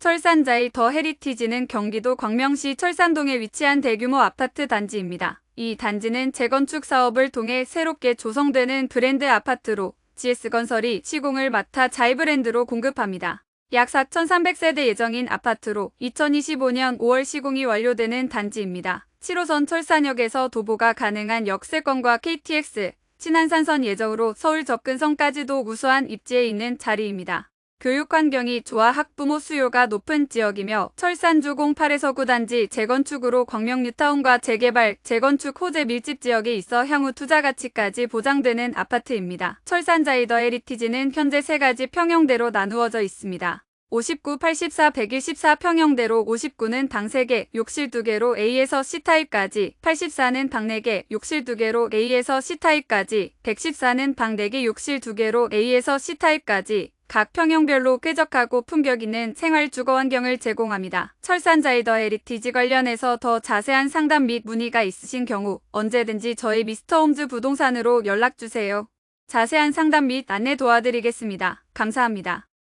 철산자이 더 헤리티지는 경기도 광명시 철산동에 위치한 대규모 아파트 단지입니다. 이 단지는 재건축 사업을 통해 새롭게 조성되는 브랜드 아파트로 GS건설이 시공을 맡아 자이 브랜드로 공급합니다. 약 4,300세대 예정인 아파트로 2025년 5월 시공이 완료되는 단지입니다. 7호선 철산역에서 도보가 가능한 역세권과 KTX, 신안산선 예정으로 서울 접근성까지도 우수한 입지에 있는 자리입니다. 교육 환경이 좋아 학부모 수요가 높은 지역이며 철산주 08에서 9단지 재건축으로 광명 뉴타운과 재개발, 재건축 호재 밀집 지역에 있어 향후 투자 가치까지 보장되는 아파트입니다. 철산자이더 헤리티지는 현재 세 가지 평형대로 나누어져 있습니다. 59, 84, 114 평형대로 59는 방 3개, 욕실 2개로 A에서 C타입까지, 84는 방 4개, 욕실 2개로 A에서 C타입까지, 114는 방 4개, 욕실 2개로 A에서 C타입까지, 각 평형별로 쾌적하고 품격 있는 생활 주거 환경을 제공합니다. 철산자이더 헤리티지 관련해서 더 자세한 상담 및 문의가 있으신 경우 언제든지 저희 미스터홈즈 부동산으로 연락주세요. 자세한 상담 및 안내 도와드리겠습니다. 감사합니다.